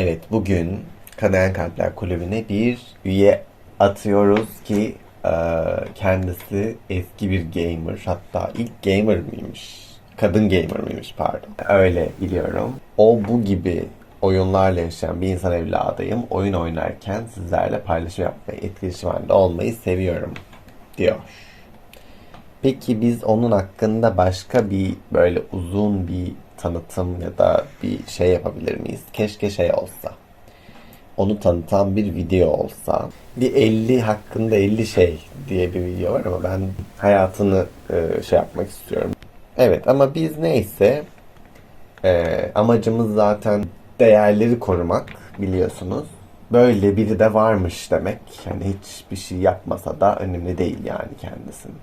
Evet bugün Kanayan Kalpler Kulübü'ne bir üye atıyoruz ki e, kendisi eski bir gamer hatta ilk gamer mıymış? Kadın gamer mıymış pardon. Öyle biliyorum. O bu gibi oyunlarla yaşayan bir insan evladıyım. Oyun oynarken sizlerle paylaşım yapmayı, etkileşim halinde olmayı seviyorum diyor. Peki biz onun hakkında başka bir böyle uzun bir tanıtım ya da bir şey yapabilir miyiz? Keşke şey olsa. Onu tanıtan bir video olsa. Bir 50 hakkında 50 şey diye bir video var ama ben hayatını e, şey yapmak istiyorum. Evet ama biz neyse e, amacımız zaten değerleri korumak biliyorsunuz. Böyle biri de varmış demek. Yani hiçbir şey yapmasa da önemli değil yani kendisinin.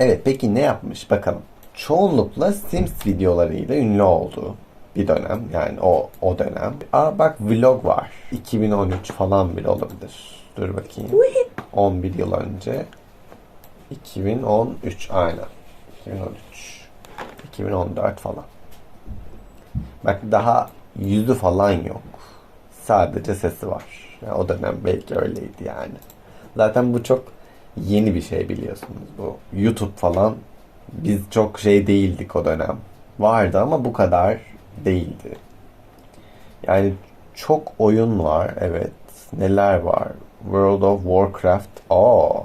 Evet peki ne yapmış bakalım. Çoğunlukla Sims videolarıyla ünlü oldu bir dönem yani o o dönem. Aa bak vlog var. 2013 falan bile olabilir. Dur bakayım. 11 yıl önce. 2013 aynen. 2013. 2014 falan. Bak daha yüzü falan yok. Sadece sesi var. Yani o dönem belki öyleydi yani. Zaten bu çok yeni bir şey biliyorsunuz bu. YouTube falan biz çok şey değildik o dönem. Vardı ama bu kadar değildi. Yani çok oyun var evet. Neler var? World of Warcraft. Oo.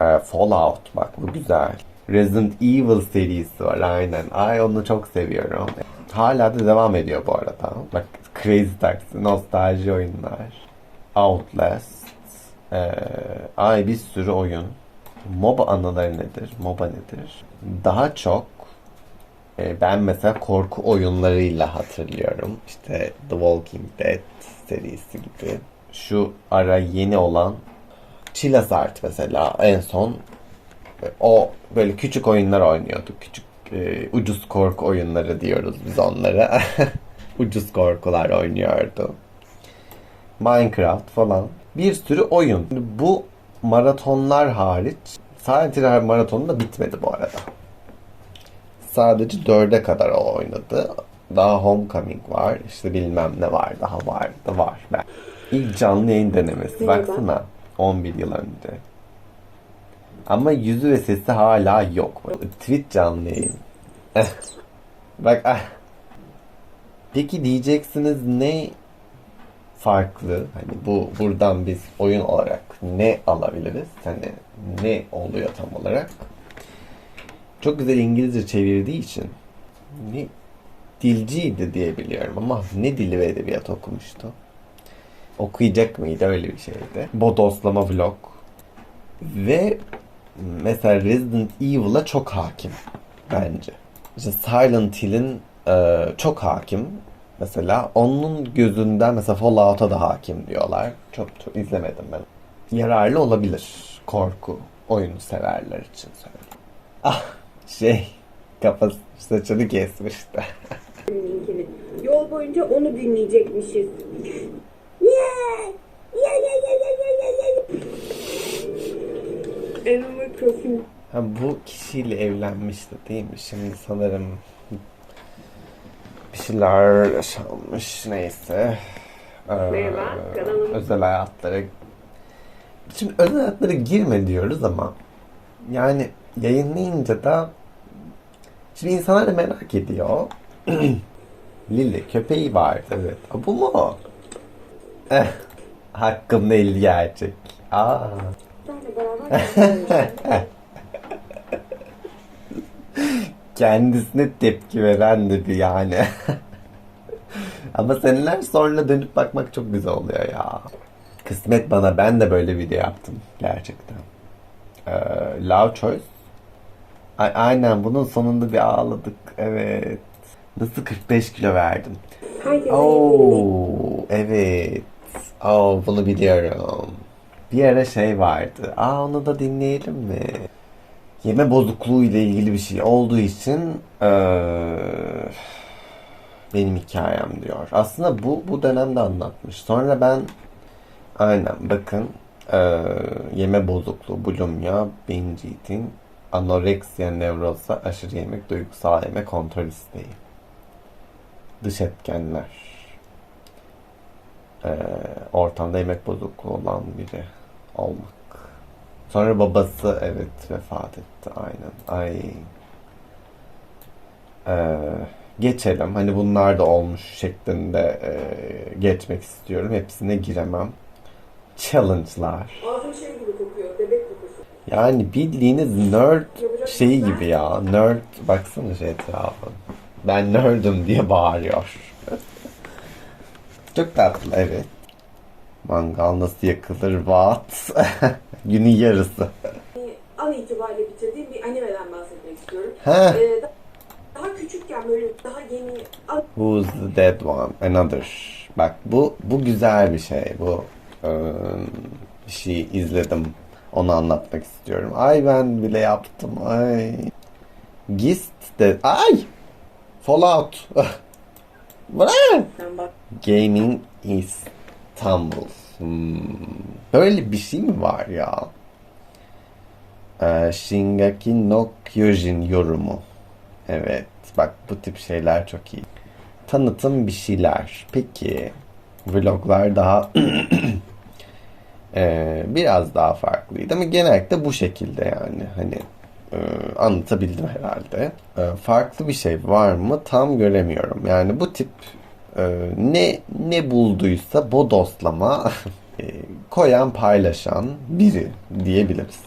Ee, Fallout bak bu güzel. Resident Evil serisi var aynen. Ay onu çok seviyorum. Hala da devam ediyor bu arada. Bak Crazy Taxi, nostalji oyunlar. Outlast. Ee, ay bir sürü oyun. MOBA anıları nedir? MOBA nedir? Daha çok e, ben mesela korku oyunlarıyla hatırlıyorum. İşte The Walking Dead serisi gibi. Şu ara yeni olan Chilazart mesela en son e, o böyle küçük oyunlar oynuyorduk. Küçük e, ucuz korku oyunları diyoruz biz onlara. ucuz korkular oynuyordu. Minecraft falan. Bir sürü oyun. Bu maratonlar hariç Silent maratonu da bitmedi bu arada. Sadece dörde kadar o oynadı. Daha Homecoming var. İşte bilmem ne var. Daha var da var. Ben. İlk canlı yayın denemesi. Baksana. 11 yıl önce. Ama yüzü ve sesi hala yok. Tweet canlı yayın. Bak ah. Peki diyeceksiniz ne farklı? Hani bu buradan biz oyun olarak ne alabiliriz? Hani ne oluyor tam olarak? Çok güzel İngilizce çevirdiği için ne dilciydi diye biliyorum ama ne dili ve edebiyat okumuştu. Okuyacak mıydı öyle bir şeydi. Bodoslama vlog. Ve mesela Resident Evil'a çok hakim bence. İşte Silent Hill'in e, çok hakim. Mesela onun gözünden mesela Fallout'a da hakim diyorlar. Çok, çok izlemedim ben. Yararlı olabilir korku oyunu severler için söyleyeyim. Ah şey kafası saçını kesmişti. Yol boyunca onu dinleyecekmişiz. Yeah, yeah, yeah, yeah, yeah, yeah, yeah. Animal Crossing. Ha, bu kişiyle evlenmişti değil mi? Şimdi sanırım bir şeyler yaşanmış neyse. Ee, Merhaba, özel hayatlara Şimdi özel hayatlara girme diyoruz ama yani yayınlayınca da şimdi insanlar da merak ediyor. Lili köpeği var evet. Bu mu? Eh, hakkımda el gerçek. Aa. Benle beraber kendisine tepki veren de bir yani. Ama seneler sonra dönüp bakmak çok güzel oluyor ya. Kısmet bana ben de böyle video yaptım gerçekten. Ee, Love Choice. A- aynen bunun sonunda bir ağladık. Evet. Nasıl 45 kilo verdim. Oo, evet. Oo, bunu biliyorum. Bir ara şey vardı. Aa onu da dinleyelim mi? Yeme bozukluğu ile ilgili bir şey olduğu için eee, benim hikayem diyor. Aslında bu bu dönemde anlatmış. Sonra ben aynen bakın eee, yeme bozukluğu, bulimya, binge eating, anoreksiya, nevroza, aşırı yemek, duygusal yeme, kontrol isteği. Dış etkenler. e, ortamda yemek bozukluğu olan biri olmak. Sonra babası evet vefat etti aynen. Ay. Ee, geçelim. Hani bunlar da olmuş şeklinde e, geçmek istiyorum. Hepsine giremem. Challenge'lar. Ağzım şey gibi kokuyor. Bebek kokusu. Yani bildiğiniz nerd şeyi gibi ya. Nerd baksana şu etrafa. Ben nerd'üm diye bağırıyor. Çok tatlı evet. Mangal nasıl yakılır? What? Günün yarısı. Yani an itibariyle bitirdiğim bir animeden bahsetmek istiyorum. Ee, da- daha küçükken böyle daha yeni Who's the dead one? Another. Bak bu bu güzel bir şey. Bu eee, bir şey izledim. Onu anlatmak istiyorum. Ay ben bile yaptım. Ay. Gist de ay. Fallout. Ben bak Gaming İstanbul. Hmm. Böyle bir şey mi var ya? Ee, Shingeki no Kyojin yorumu. Evet. Bak bu tip şeyler çok iyi. Tanıtım bir şeyler. Peki. Vloglar daha ee, biraz daha farklıydı ama genellikle bu şekilde yani. Hani e, anlatabildim herhalde. E, farklı bir şey var mı tam göremiyorum. Yani bu tip e, ne ne bulduysa bodoslama e, koyan paylaşan biri diyebiliriz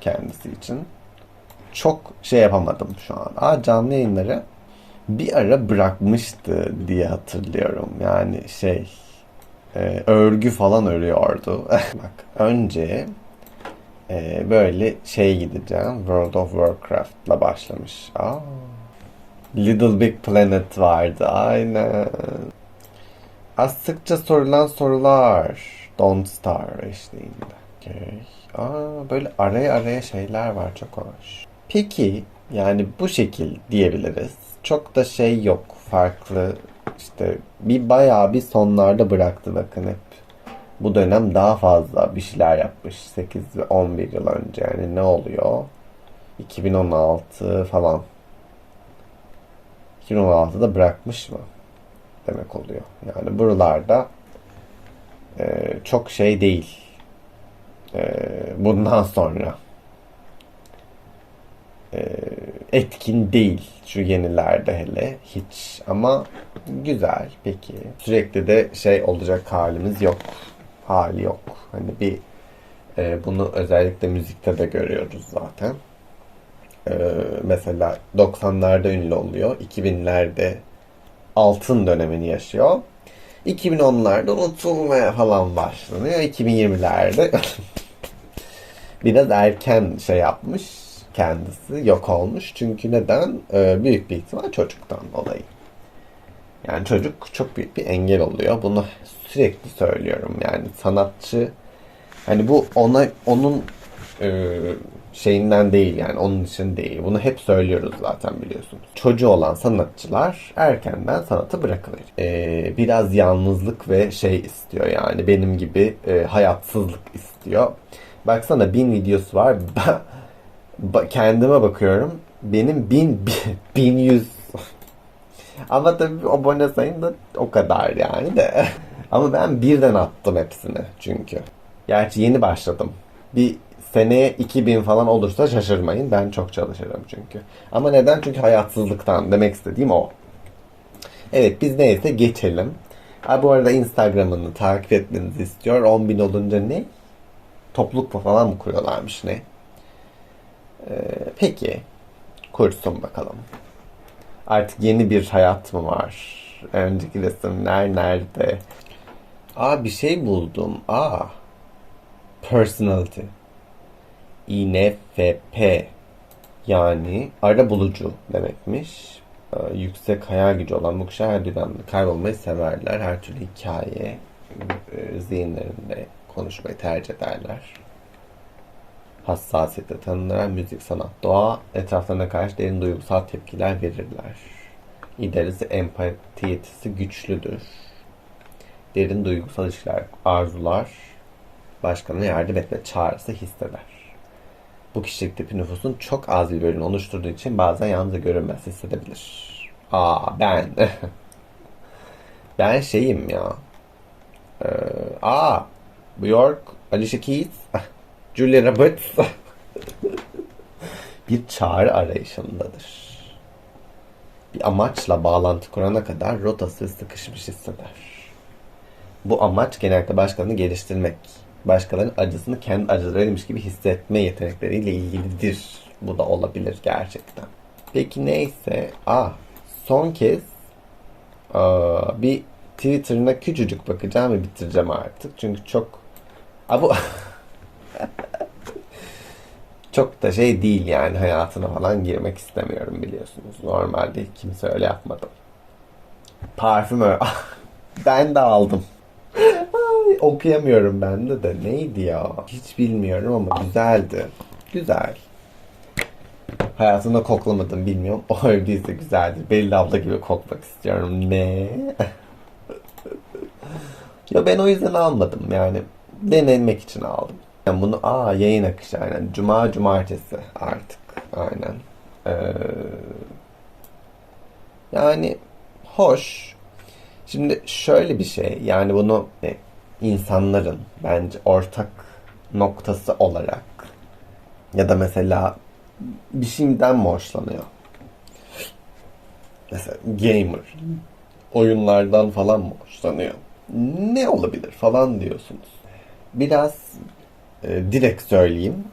kendisi için. Çok şey yapamadım şu an. Aa, canlı yayınları bir ara bırakmıştı diye hatırlıyorum. Yani şey e, örgü falan örüyordu. Bak önce e, böyle şey gideceğim. World of Warcraft'la başlamış. Aa, Little Big Planet vardı. Aynen. Az sıkça sorulan sorular. Don't Star eşliğinde. Okay. Aa, böyle araya araya şeyler var. Çok hoş. Peki yani bu şekil diyebiliriz. Çok da şey yok. Farklı işte bir bayağı bir sonlarda bıraktı bakın hep. Bu dönem daha fazla bir şeyler yapmış. 8 ve 11 yıl önce yani ne oluyor? 2016 falan. 2016'da bırakmış mı? Demek oluyor. Yani buralarda e, çok şey değil. E, bundan sonra e, etkin değil şu yenilerde hele hiç ama güzel peki sürekli de şey olacak halimiz yok hali yok hani bir e, bunu özellikle müzikte de görüyoruz zaten E, mesela 90'larda ünlü oluyor 2000'lerde altın dönemini yaşıyor 2010'larda unutulmaya falan başlanıyor 2020'lerde biraz erken şey yapmış kendisi yok olmuş. Çünkü neden? Ee, büyük bir ihtimal çocuktan dolayı. Yani çocuk çok büyük bir engel oluyor. Bunu sürekli söylüyorum. Yani sanatçı hani bu ona onun e, şeyinden değil yani onun için değil. Bunu hep söylüyoruz zaten biliyorsunuz. Çocuğu olan sanatçılar erkenden sanatı bırakılır. Ee, biraz yalnızlık ve şey istiyor yani benim gibi e, hayatsızlık istiyor. Baksana bin videosu var. Kendime bakıyorum. Benim bin, bin, bin yüz. Ama tabii abone sayım da o kadar yani de. Ama ben birden attım hepsini çünkü. Gerçi yeni başladım. Bir seneye 2000 falan olursa şaşırmayın. Ben çok çalışırım çünkü. Ama neden? Çünkü hayatsızlıktan. Demek istediğim o. Evet biz neyse geçelim. Ha, bu arada Instagram'ını takip etmenizi istiyor. 10.000 olunca ne? Topluluk falan mı kuruyorlarmış ne? Ee, peki. Kursun bakalım. Artık yeni bir hayat mı var? Önceki resimler nerede? Aa bir şey buldum. Aa. Personality. INFP. Yani ara bulucu demekmiş. Ee, yüksek hayal gücü olan bu kişiler her dönemde kaybolmayı severler. Her türlü hikaye e, zihinlerinde konuşmayı tercih ederler hassasiyetle tanınırlar. Müzik, sanat, doğa etraflarına karşı derin duygusal tepkiler verirler. İdaresi empati yetisi güçlüdür. Derin duygusal ilişkiler, arzular, başkalarına yardım etme çağrısı hisseder. Bu kişilik tipi nüfusun çok az bir bölümünü oluşturduğu için bazen yalnız görünmez hissedebilir. Aa ben. ben şeyim ya. Ee, aa, Björk, Alicia Keys, Julia Roberts bir çağrı arayışındadır. Bir amaçla bağlantı kurana kadar rotası sıkışmış hisseder. Bu amaç genellikle başkalarını geliştirmek. Başkalarının acısını kendi acılarıymış gibi hissetme yetenekleriyle ilgilidir. Bu da olabilir gerçekten. Peki neyse. Aa, son kez bir Twitter'ına küçücük bakacağım ve bitireceğim artık. Çünkü çok... Aa, bu... çok da şey değil yani hayatına falan girmek istemiyorum biliyorsunuz. Normalde kimse öyle yapmadı. Parfüm öyle. ben de aldım. Okuyamıyorum ben de de. Neydi ya? Hiç bilmiyorum ama güzeldi. Güzel. Hayatımda koklamadım bilmiyorum. O öyleyse güzeldi. Belli abla gibi kokmak istiyorum. Ne? ya ben o yüzden almadım yani. Denemek için aldım. Yani bunu aa yayın akışı aynen. Cuma cumartesi artık. Aynen. Ee, yani hoş. Şimdi şöyle bir şey yani bunu e, insanların bence ortak noktası olarak ya da mesela bir şeyden mi hoşlanıyor? Mesela gamer oyunlardan falan mı hoşlanıyor? Ne olabilir falan diyorsunuz. Biraz e, direkt söyleyeyim.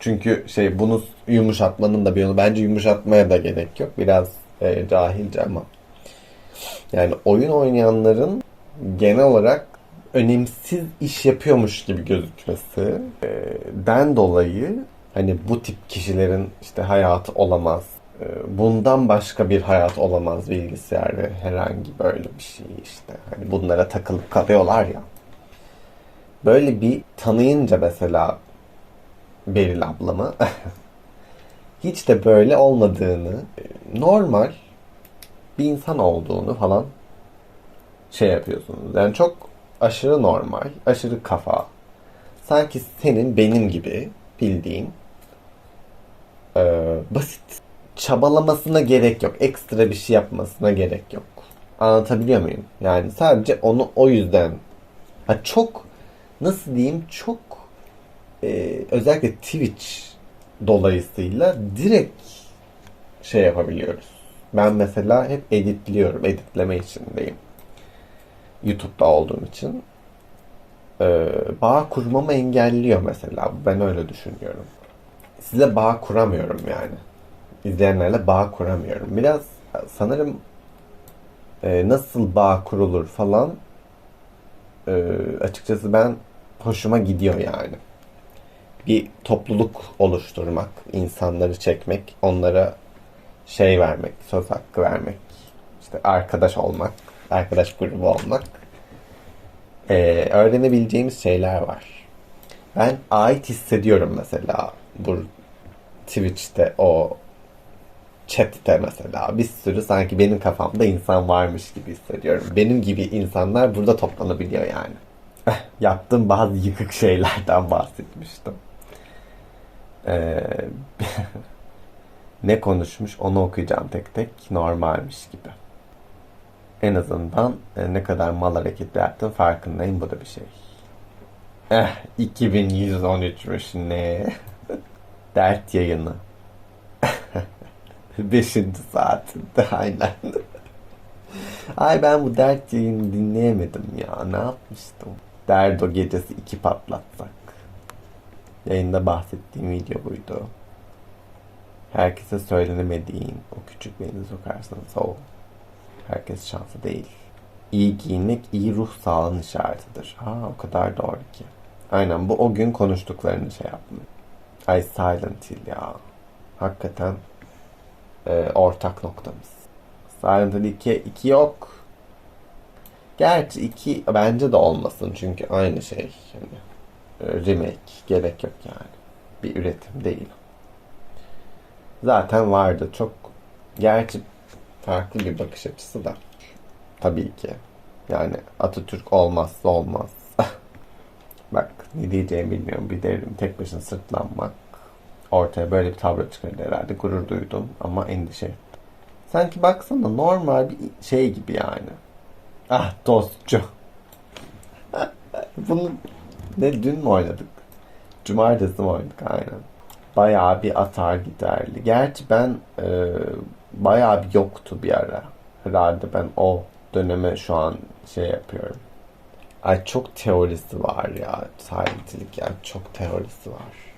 Çünkü şey bunu yumuşatmanın da bir yolu bence yumuşatmaya da gerek yok. Biraz e, cahilce ama. Yani oyun oynayanların genel olarak önemsiz iş yapıyormuş gibi gözükmesi e, den dolayı hani bu tip kişilerin işte hayatı olamaz. e, Bundan başka bir hayat olamaz bilgisayar ve herhangi böyle bir şey işte. Hani bunlara takılıp kalıyorlar ya. Böyle bir tanıyınca mesela Beril ablamı hiç de böyle olmadığını, e, normal bir insan olduğunu falan şey yapıyorsunuz. Yani çok aşırı normal, aşırı kafa. Sanki senin benim gibi bildiğin e, basit. Çabalamasına gerek yok. Ekstra bir şey yapmasına gerek yok. Anlatabiliyor muyum? Yani sadece onu o yüzden ha çok nasıl diyeyim çok e, özellikle Twitch dolayısıyla direkt şey yapabiliyoruz. Ben mesela hep editliyorum. Editleme içindeyim. YouTube'da olduğum için. Ee, bağ kurmamı engelliyor mesela. Ben öyle düşünüyorum. Size bağ kuramıyorum yani. İzleyenlerle bağ kuramıyorum. Biraz sanırım e, nasıl bağ kurulur falan e, açıkçası ben hoşuma gidiyor yani. Bir topluluk oluşturmak, insanları çekmek, onlara şey vermek, söz hakkı vermek, işte arkadaş olmak, arkadaş grubu olmak. Ee, öğrenebileceğimiz şeyler var. Ben ait hissediyorum mesela bu Twitch'te o chat'te mesela bir sürü sanki benim kafamda insan varmış gibi hissediyorum. Benim gibi insanlar burada toplanabiliyor yani. Yaptığım bazı yıkık şeylerden bahsetmiştim. Ee, ne konuşmuş onu okuyacağım tek tek normalmiş gibi. En azından e, ne kadar mal hareketli yaptığım farkındayım. Bu da bir şey. Eh 2113'müş ne? Dert yayını. Beşinci saatinde aynen. Ay ben bu dert yayını dinleyemedim ya. Ne yapmıştım? Derdo gecesi iki patlatsak. Yayında bahsettiğim video buydu. Herkese söylenemediğin o küçük beyni sokarsanız o. Herkes şanslı değil. İyi giyinmek iyi ruh sağlığın işaretidir. Aa o kadar doğru ki. Aynen bu o gün konuştuklarını şey yaptım. Ay Silent Hill ya. Hakikaten e, ortak noktamız. Silent Hill 2, 2 yok. Gerçi 2 bence de olmasın çünkü aynı şey. Yani, e, remake gerek yok yani. Bir üretim değil. Zaten vardı. Çok gerçi farklı bir bakış açısı da. Tabii ki. Yani Atatürk olmazsa olmaz. Bak ne diyeceğimi bilmiyorum. Bir devrim tek başına sırtlanmak. Ortaya böyle bir tablo çıkardı herhalde. Gurur duydum ama endişe ettim. Sanki baksana normal bir şey gibi yani. Ah dostçu. Bunu ne dün mü oynadık? Cumartesi mi oynadık aynen. Bayağı bir atar giderli. Gerçi ben e, bayağı bir yoktu bir ara. Herhalde ben o döneme şu an şey yapıyorum. Ay çok teorisi var ya. Silentlik yani çok teorisi var.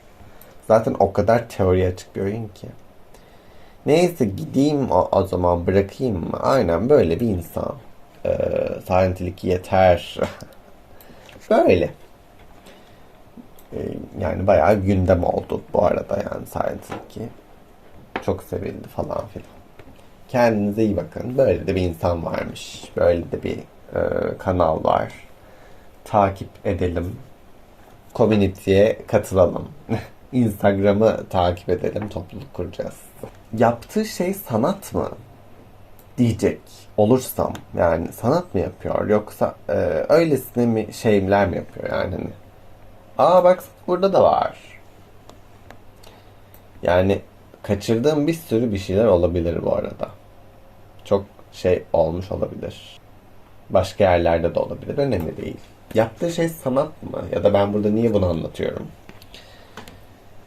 Zaten o kadar teoriye açık bir oyun ki. Neyse gideyim o, o zaman bırakayım mı? Aynen böyle bir insan. Ee, Silentlik yeter. böyle. Ee, yani bayağı gündem oldu bu arada yani Silentlik. Çok sevildi falan filan. Kendinize iyi bakın. Böyle de bir insan varmış. Böyle de bir e, kanal var. Takip edelim. Community'ye katılalım. Instagram'ı takip edelim. Topluluk kuracağız. Yaptığı şey sanat mı? Diyecek olursam yani sanat mı yapıyor yoksa e, öylesine mi şeyler mi yapıyor yani hani aa bak burada da var yani kaçırdığım bir sürü bir şeyler olabilir bu arada çok şey olmuş olabilir. Başka yerlerde de olabilir. Önemli değil. Yaptığı şey sanat mı? Ya da ben burada niye bunu anlatıyorum?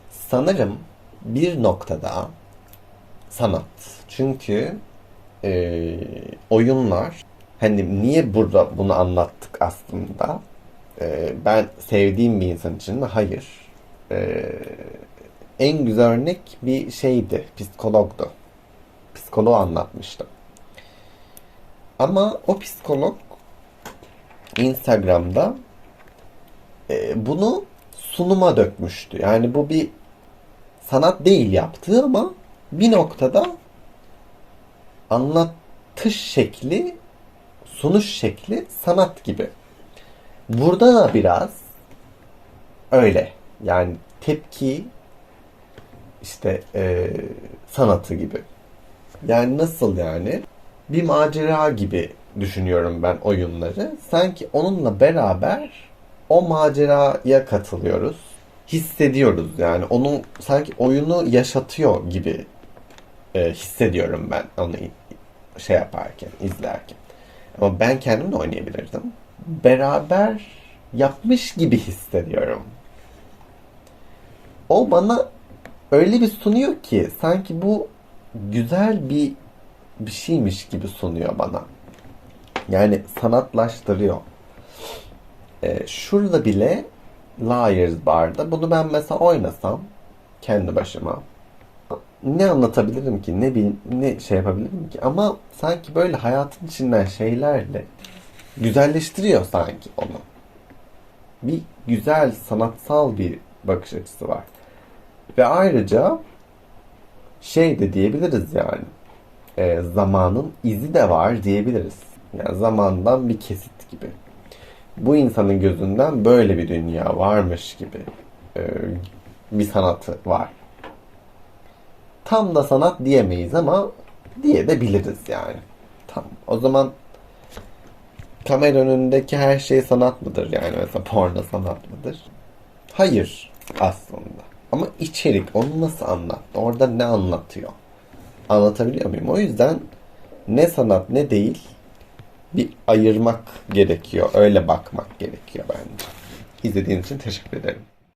Sanırım bir noktada sanat. Çünkü e, oyunlar hani niye burada bunu anlattık aslında? E, ben sevdiğim bir insan için mi hayır. E, en güzel örnek bir şeydi psikologdu. Psikoloğu anlatmıştım ama o psikolog Instagram'da e, bunu sunuma dökmüştü yani bu bir sanat değil yaptığı ama bir noktada anlatış şekli, sunuş şekli sanat gibi. Burada da biraz öyle. Yani tepki işte e, sanatı gibi. Yani nasıl yani? Bir macera gibi düşünüyorum ben oyunları. Sanki onunla beraber o maceraya katılıyoruz. Hissediyoruz yani. Onun sanki oyunu yaşatıyor gibi e, hissediyorum ben onu şey yaparken, izlerken. Ama ben kendim de oynayabilirdim. Beraber yapmış gibi hissediyorum. O bana öyle bir sunuyor ki sanki bu güzel bir bir şeymiş gibi sunuyor bana. Yani sanatlaştırıyor. Ee, şurada bile Liars Bar'da bunu ben mesela oynasam kendi başıma ne anlatabilirim ki ne bil, ne şey yapabilirim ki ama sanki böyle hayatın içinden şeylerle güzelleştiriyor sanki onu. Bir güzel sanatsal bir bakış açısı var. Ve ayrıca şey de diyebiliriz yani e, zamanın izi de var diyebiliriz. Yani zamandan bir kesit gibi. Bu insanın gözünden böyle bir dünya varmış gibi e, bir sanatı var tam da sanat diyemeyiz ama diye de biliriz yani. Tam. O zaman kamera önündeki her şey sanat mıdır yani mesela porno sanat mıdır? Hayır aslında. Ama içerik onu nasıl anlattı? Orada ne anlatıyor? Anlatabiliyor muyum? O yüzden ne sanat ne değil bir ayırmak gerekiyor. Öyle bakmak gerekiyor bence. İzlediğiniz için teşekkür ederim.